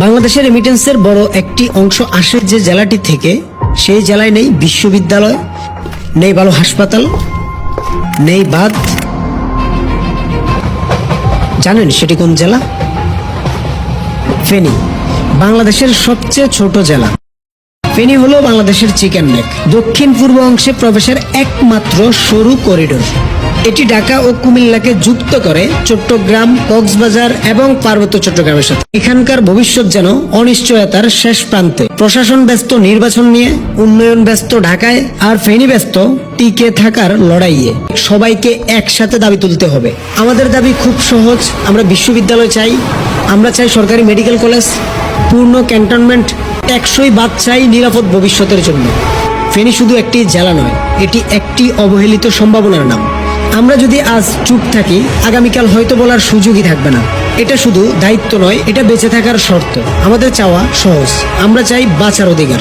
বাংলাদেশের রেমিটেন্সের বড় একটি অংশ আসে যে জেলাটি থেকে, সেই জেলায় নেই বিশ্ববিদ্যালয়, নেই ভালো হাসপাতাল, নেই বাদ জানেন সেটি কোন জেলা? ফেনী, বাংলাদেশের সবচেয়ে ছোট জেলা। ফেনী হলো বাংলাদেশের চিকেন নেক দক্ষিণ পূর্ব অংশে প্রবেশের একমাত্র সরু করিডোর। এটি ঢাকা ও কুমিল্লাকে যুক্ত করে চট্টগ্রাম, কক্সবাজার এবং পার্বত্য চট্টগ্রামের সাথে। এখানকার ভবিষ্যৎ যেন অনিশ্চয়তার শেষ প্রান্তে। প্রশাসন ব্যস্ত নির্বাচন নিয়ে, উন্নয়ন ব্যস্ত ঢাকায়, আর ফেনী ব্যস্ত টিকে থাকার লড়াইয়ে। সবাইকে একসাথে দাবি তুলতে হবে। আমাদের দাবি খুব সহজ, আমরা বিশ্ববিদ্যালয় চাই। আমরা চাই সরকারি মেডিকেল কলেজ, পূর্ণ ক্যান্টনমেন্ট টেকসই বাচ্চাই নিরাপদ ভবিষ্যতের জন্য। ফেনী শুধু একটি জেলা নয়, এটি একটি অবহেলিত সম্ভাবনার নাম। আমরা যদি আজ চুপ থাকি, আগামীকাল হয়তো বলার সুযোগই থাকবে না। এটা শুধু দায়িত্ব নয়, এটা বেঁচে থাকার শর্ত। আমাদের চাওয়া সহজ। আমরা চাই বাঁচার অধিকার।